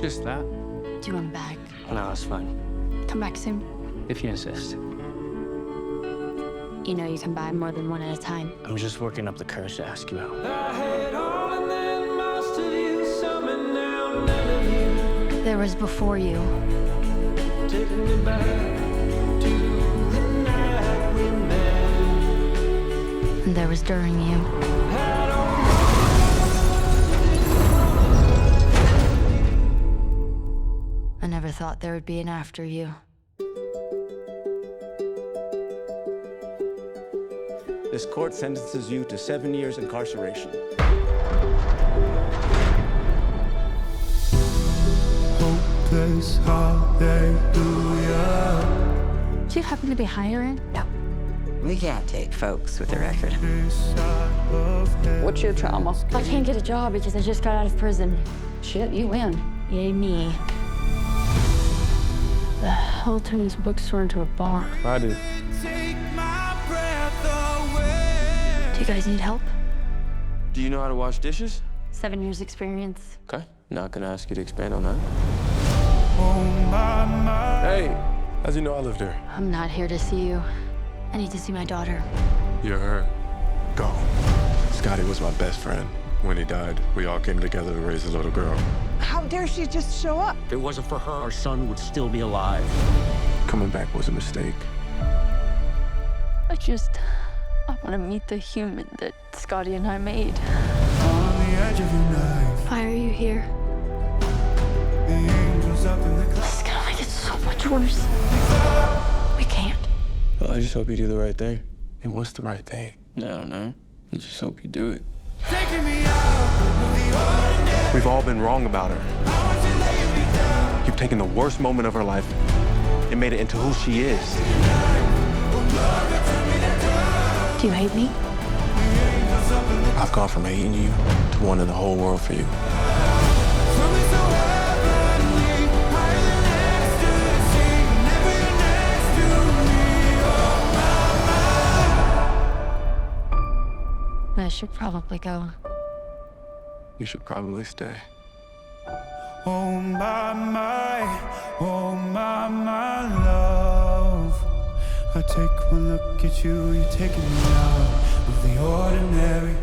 Just that. Do you want back? Oh, no, it's fine. Come back soon. If you insist. You know you can buy more than one at a time. I'm just working up the courage to ask you out. There was before you. And there was during you. I never thought there would be an after you. This court sentences you to seven years incarceration. Hopeless hallelujah. Do you happen to be hiring? No. We can't take folks with a record. This side of heaven. What's your trauma? I can't get a job because I just got out of prison. Shit, you win. Yay, me. The hell turned this bookstore into a bar. I do. Take my breath away. Do you guys need help? Do you know how to wash dishes? Seven years experience. Okay. Not gonna ask you to expand on that. Oh my, my. Hey, how'd you know I lived here? I'm not here to see you. I need to see my daughter. You're her. Go. Scotty was my best friend. When he died, we all came together to raise a little girl. How dare she just show up? If it wasn't for her, our son would still be alive. Coming back was a mistake. I just. I want to meet the human that Scotty and I made. On the edge of your knife. Why are you here? The angels up in the clouds. This is gonna make it so much worse. We can't. Well, I just hope you do the right thing. And what's the right thing? I don't know. I just hope you do it. Taking me out of the ordinary. We've all been wrong about her. I want you laying me down. You've taken the worst moment of her life and made it into who she is. Do you hate me? I've gone from hating you to wanting the whole world for you. I should probably go. You should probably stay. Oh my, my, oh my, my love. I take one look at you, you're taking me out of the ordinary.